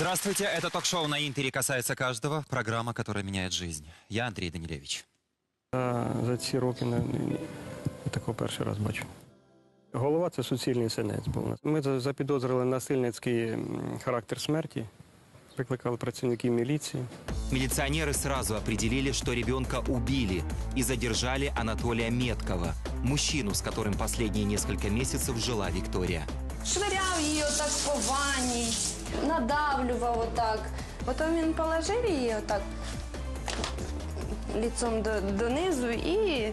Здравствуйте, это ток-шоу на Интере «Касается каждого», программа, которая меняет жизнь. Я Андрей Данилевич. А за ці роки не, не, я такого перший раз бачу. Голова це суцільний синець був. у нас. Ми за- запідозрили насильницький м, характер смерті, викликали працівників міліції. Милиционеры сразу определили, что ребенка убили и задержали Анатолия Меткова, мужчину, с которым последние несколько месяцев жила Виктория. Швиряв її отак по ванні, надавлював отак. Потім він положив її отак ліцом до, донизу і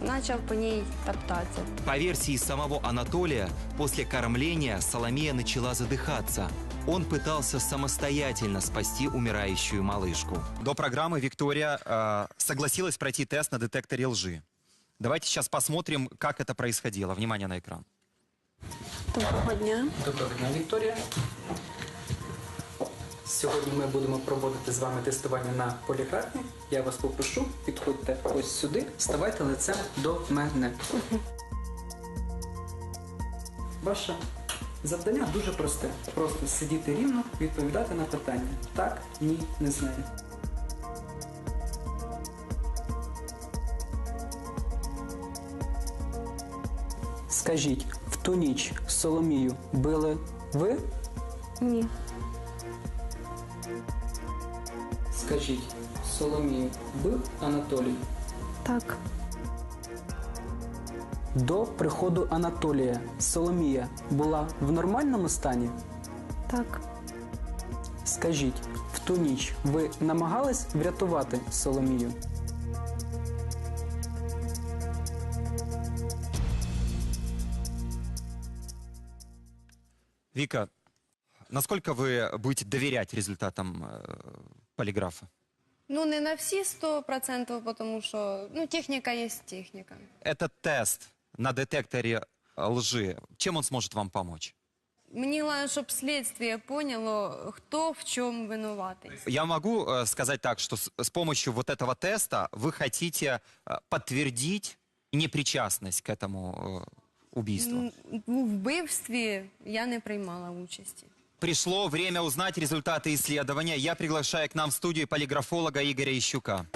почав по ній топтатися. По версии самого Анатолия, после кормления Соломея начала задыхаться. Он пытался самостоятельно спасти умирающую малышку. До программы Виктория э, согласилась пройти тест на детекторе лжи. Давайте сейчас посмотрим, как это происходило. Внимание на экран. Доброго дня. Доброго дня, Вікторія. Сьогодні ми будемо проводити з вами тестування на поліграфі. Я вас попрошу, підходьте ось сюди, ставайте лицем до мене. Ваше завдання дуже просте. Просто сидіти рівно, відповідати на питання. Так, ні, не знаю. Скажіть, ту ніч Соломію били ви? Ні. Скажіть, Соломію бив Анатолій? Так. До приходу Анатолія Соломія була в нормальному стані? Так. Скажіть, в ту ніч ви намагались врятувати Соломію? Вика, насколько вы будете доверять результатам э, полиграфа? Ну, не на всі 100%, тому що ну, техніка є техніка. Этот тест на детекторе лжи, чем он сможет вам помочь? Мені головне, щоб слідство поняло, хто в чому винуватий. Я могу э, сказать так, что с, с помощью вот этого теста вы хотите э, подтвердить непричастность к этому э, убийству. М, У вбивстві я не приймала участі. Пришло время узнать результаты исследования. Я приглашаю к нам в студию полиграфолога Игоря Ищука.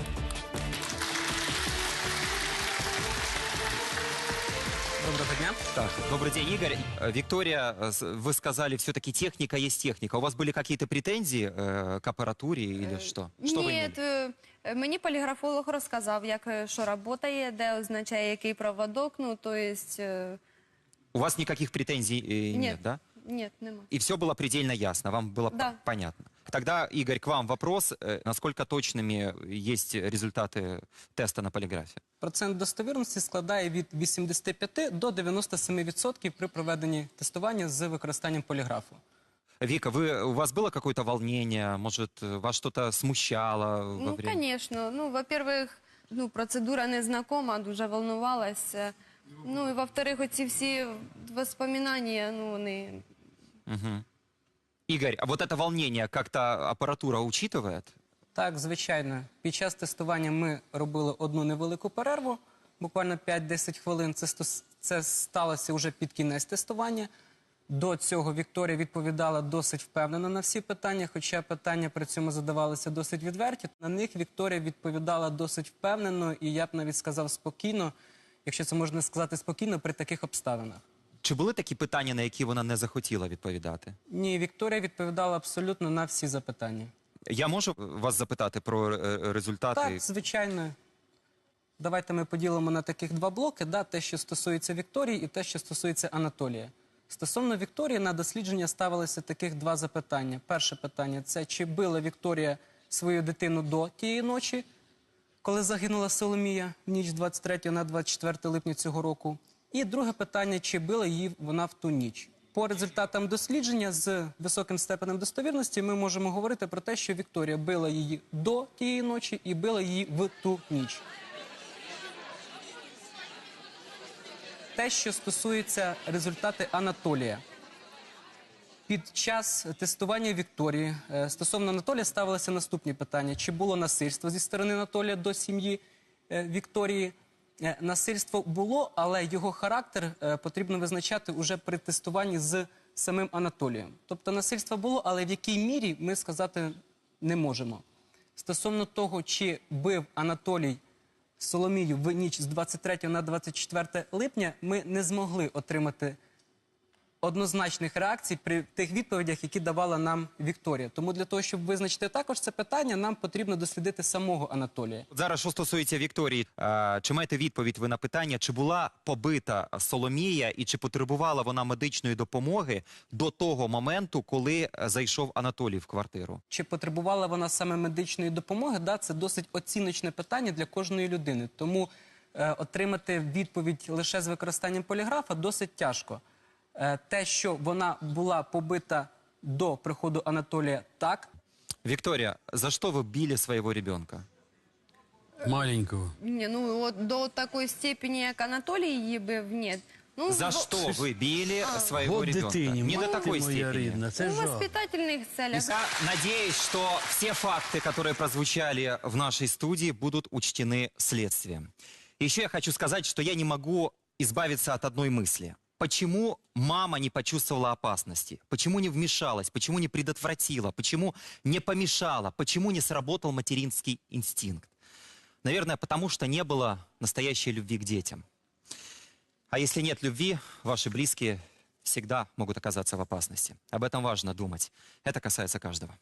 Доброго дня. Так, добрый день, Игорь. Э, Виктория, э, с- вы сказали, все-таки техника есть техника. У вас были какие-то претензии э, к аппаратуре или что? Что вы Ні, имели? е, е, мені поліграфолог розказав, як е, що працює, де означає який проводок. Ну, то есть, е, У вас никаких претензий э, ні, нет, да? Ні, нема. И все было предельно ясно, вам было Да. п- понятно. Тогда, Игорь, к вам вопрос. Э, Насколько точными есть результаты теста на полиграфе? Процент достовірності складає від 85 до 97% при проведенні тестування з використанням поліграфу. Вика, вы, у вас было какое-то волнение? Может, э, вас что-то смущало во Ну, время? звісно. Ну, во-первых, ну, процедура незнакома, дуже волнувалася. Ну, і во-вторых, оці всі воспоминання, ну, вони... Мгм. Игорь, а вот это волнение как-то аппаратура учитывает? Так, звичайно. Під час тестування ми робили одну невелику перерву, буквально 5-10 хвилин. Це, стос- це сталося вже під кінець тестування. До цього Вікторія відповідала досить впевнено на всі питання, хоча питання при цьому задавалися досить відверті. На них Вікторія відповідала досить впевнено і я б навіть сказав спокійно, якщо це можна сказати спокійно, при таких обставинах. Чи були такі питання, на які вона не захотіла відповідати? Ні, Вікторія відповідала абсолютно на всі запитання. Я можу вас запитати про е, результати? Так, звичайно. Давайте ми поділимо на таких два блоки: да, те, що стосується Вікторії, і те, що стосується Анатолія. Стосовно Вікторії, на дослідження ставилися таких два запитання. Перше питання це чи била Вікторія свою дитину до тієї ночі, коли загинула Соломія в ніч з 23 на 24 липня цього року. І друге питання, чи била її вона в ту ніч. По результатам дослідження з високим степенем достовірності ми можемо говорити про те, що Вікторія била її до тієї ночі і била її в ту ніч. Те, що стосується результати Анатолія. Під час тестування Вікторії е, стосовно Анатолія ставилися наступні питання: чи було насильство зі сторони Анатолія до сім'ї е, Вікторії? Е, Насильство було, але його характер потрібно визначати уже при тестуванні з самим Анатолієм. Тобто насильство було, але в якій мірі ми сказати не можемо. Стосовно того, чи бив Анатолій Соломію в ніч з 23 на 24 липня, ми не змогли отримати однозначних реакцій при тих відповідях, які давала нам Вікторія. Тому для того, щоб визначити також це питання, нам потрібно дослідити самого Анатолія. От Зараз, що стосується Вікторії, е, чи маєте відповідь ви на питання, чи була побита Соломія і чи потребувала вона медичної допомоги до того моменту, коли е, зайшов Анатолій в квартиру? Чи потребувала вона саме медичної допомоги? Да, це досить оціночне питання для кожної людини. Тому е, отримати відповідь лише з використанням поліграфа досить тяжко. Е, те, що вона була побита до приходу Анатолія, так. Виктория, за что вы били своего ребенка? Маленького. Ні, ну от до такої степені, як Анатолій її бив, ні. Ну, За в- что вы били своего От ребенка? дитині, Не до мати такой моя степени. рідна, це У жах. воспитательних целях. Я надеюсь, что все факты, которые прозвучали в нашей студии, будут учтены следствием. Еще я хочу сказать, что я не могу избавиться от одной мысли. Почему мама не почувствовала опасности? Почему не вмешалась? Почему не предотвратила? Почему не помешала? Почему не сработал материнский инстинкт? Наверное, потому что не было настоящей любви к детям. А если нет любви, ваши близкие всегда могут оказаться в опасности. Об этом важно думать. Это касается каждого.